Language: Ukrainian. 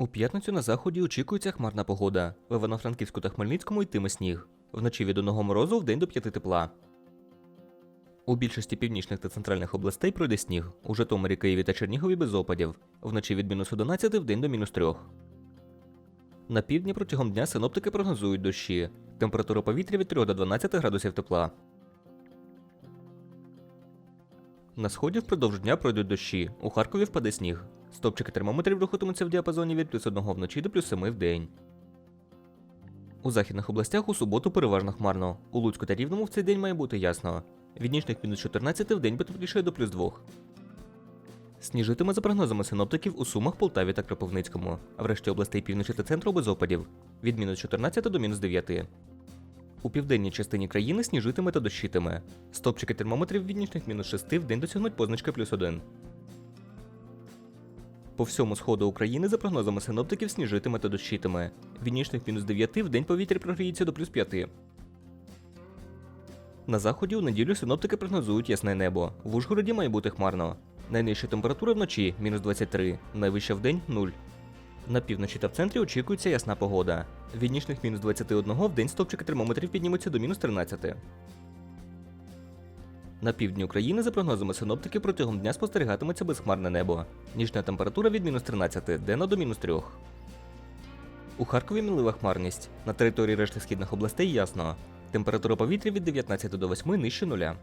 У п'ятницю на заході очікується хмарна погода. В Івано-Франківську та Хмельницькому йтиме сніг. Вночі від одного морозу в день до 5 тепла. У більшості північних та центральних областей пройде сніг. У Житомирі, Києві та Чернігові без опадів. Вночі від мінус 11 в день до мінус 3. На півдні протягом дня синоптики прогнозують дощі. Температура повітря від 3 до 12 градусів тепла. На сході впродовж дня пройдуть дощі. У Харкові впаде сніг. Стопчики термометрів рухатимуться в діапазоні від плюс 1 вночі до плюс 7 в день. У західних областях у суботу переважно хмарно. У Луцьку та Рівному в цей день має бути ясно. Від нічних мінус 14 в день потеплішає до плюс 2. Сніжитиме за прогнозами синоптиків у Сумах, Полтаві та Кропивницькому, а в решті областей півночі та центру без опадів від мінус 14 до мінус 9. У південній частині країни сніжитиме та дощитиме. Стопчики термометрів від нічних мінус 6 в день досягнуть позначки плюс 1. По всьому сходу України за прогнозами синоптиків сніжитиме та дощитиме. Від нічних мінус 9 в день повітря прогріється до плюс 5. На заході у неділю синоптики прогнозують ясне небо. В Ужгороді має бути хмарно. Найнижча температура вночі мінус 23, найвища в день 0. На півночі та в центрі очікується ясна погода. Від нічних мінус 21 в день стопчики термометрів піднімуться до мінус 13. На півдні України, за прогнозами синоптики, протягом дня спостерігатиметься безхмарне небо. Нічна температура від мінус 13, денна до мінус 3. У Харкові мінлива хмарність. На території решти східних областей ясно. Температура повітря від 19 до 8 нижче нуля.